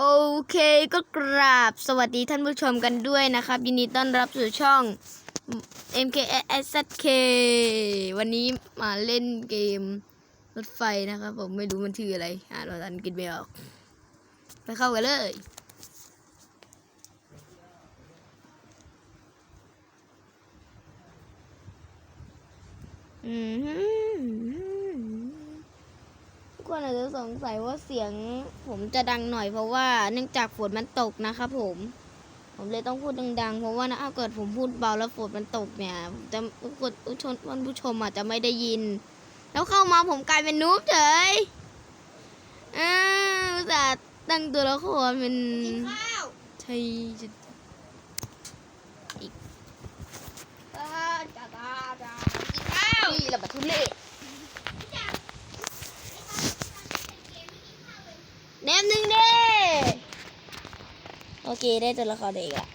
โอเคก็กราบสวัสดีท่านผู้ชมกันด้วยนะครับ ยินดีต้อนรับสู่ช่อง MKSK วันนี้มาเล่นเกมรถไฟนะครับ ผมไม่รู้มันชื่ออะไรอ่านภาษาอังกฤษไม่ออก ไปเข้ากันเลยอืม คนอาจจะสงสัยว่าเสียงผมจะดังหน่อยเพราะว่าเนื่องจากฝนมันตกนะครับผม ผมเลยต้องพูดดังๆ เพราะว่านะถ้าเกิดผมพูดเบาแล้วฝนมันตกเนี่ยผมจะทุกคนผู้ชมท่านผู้ชมอาจจะไม่ได้ยิน แล้วเข้ามาผมกลายเป็นนูบเฉยอ้าวอุตส่าห์ตั้งตัวละครเป็นกินข้าวใช่จะจ้าจ้าจ้าจ้ากินข้าวพี่ระบาดทุเรศแนมหนึ่งเด้ โอเคได้ตัวละครเด็กละ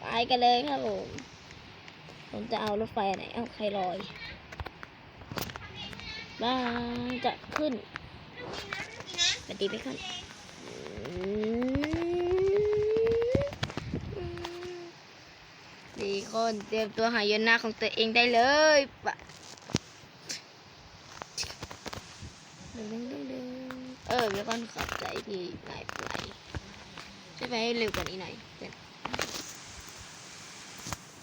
ไปกันเลยครับผมผมจะเอารถไฟอันไหนเอาใครลอยบ้าจะขึ้นปฏิไปขึ้นอืมสี่คนเตรียมตัวหายนหน้าของตัวเองได้เลยปะเออเดี๋ยวก่อนขับใจที่นายไป ช่ไปให้เร็วกว่านี้หน่อย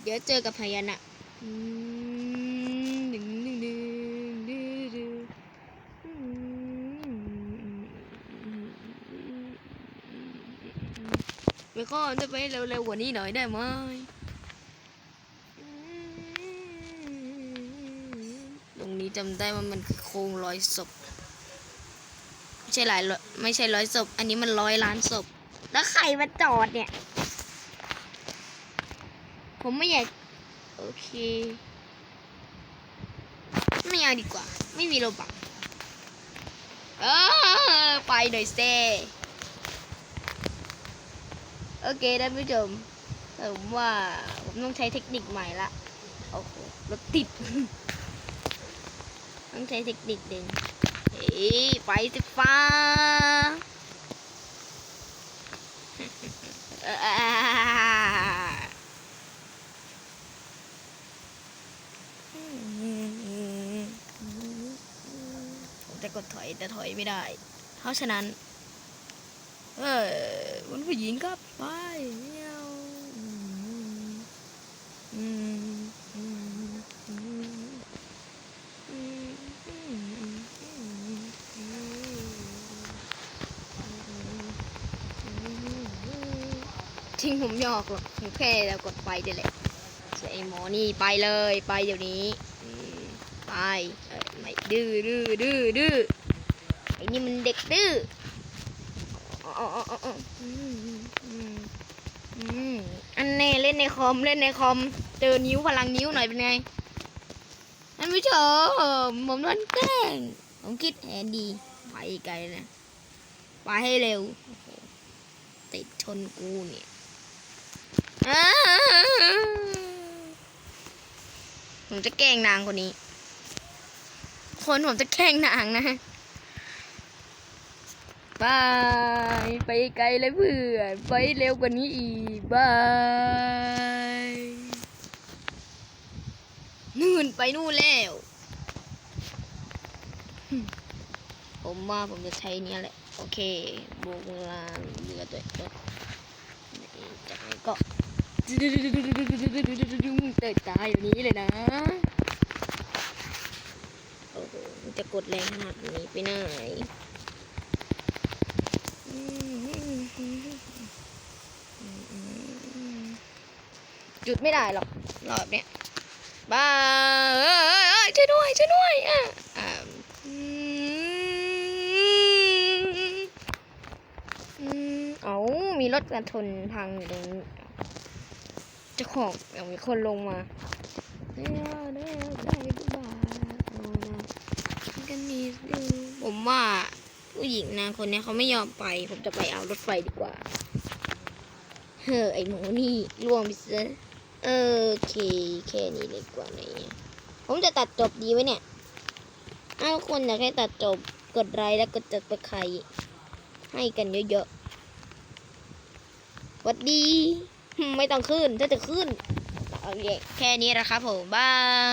เดี๋ยวเจอกับพยานะอืมดึงดึงดึงดึงดึงอืมเดี๋ยวก่อนจะไปเร็วๆกว่านี้หน่อยได้ไหมตรงนี้จำได้ว่ามันคือโครงร้อยศพไม่ใช่หลายร้อยไม่ใช่ร้อยศพ อันนี้มันร้อยล้านศพ แล้วใครมาจอดเนี่ย ผมไม่อยาก โอเค ไม่เอาดีกว่า ไม่มีโลบักเออไปหน่อยเซโอเคท่านผู้ชมผมว่า ผมต้องใช้เทคนิคใหม่ละ โอ้โหรถติด ต้องใช้เทคนิคหนึ่งเฮ้ยไปสิฟ้าเอ่อ ผมจะกดถอยแต่ถอยไม่ได้ เพราะฉะนั้น เออคุณผู้หญิงก็ไปเมียอืม ทิ้งผมหยอกหรอกผมแค่แล้วกดไปเดี๋ยวแหละส่วนไอ้หมอนี่ไปเลยไปเดี๋ยวนี้ไปไม่ดื้อดื้อดื้อดื้อไอ้นี่มันเด็กดื้ออ๋ออ๋ออ๋ออ๋ออืมอืมอืมอันแน่เล่นในคอมเล่นในคอมเจอนิ้วพลังนิ้วหน่อยเป็นไงท่านผู้ชมผมโดนแกล้งผมคิดแผนดีไปไกลนะไปให้เร็วติดชนกูเนี่ย ผมจะแกล้งนางคนนี้ คนผมจะแกล้งนางนะบายไปไกลเลยเพื่อนไปเร็วกว่านี้อีกบายนู่นไปนู่นแล้ว ผมว่าผมจะใช้เนี้ยแหละ โอเคโบกลาเรือตัวตัวจากนั้ นก็เติดตายอย่างนี้เลยนะ โอ้โหจะกดแรงขนาดนี้ไปไหนจุดไม่ได้หรอกรอบเนี้ยบ้าเอ้ยช่วยด้วยช่วยด้วยอะอืมอืมเอามีรถกระทนพังอยู่ตรงนี้ จ้าของอยังมีคนลงมาเดี๋ยวเดี๋ยวได้กูบ้าเอานะกันนิดนึงผมว่าผู้หญิงนางคนนี้เขาไม่ยอมไป ผมจะไปเอารถไฟดีกว่า เฮ้อไอหมูนี่ล่วงไปซะเออโอเค แค่นี้เลยกว่าไหนอะผมจะตัดจบดีไหมเนี่ยถ้าทุกคนอยากให้ตัดจบกดไลค์และกดจัดตะไครให้กันเยอะๆหวัดดี ไม่ต้องขึ้นถ้าจะขึ้นโอเคแค่นี้แหละครับผมบาย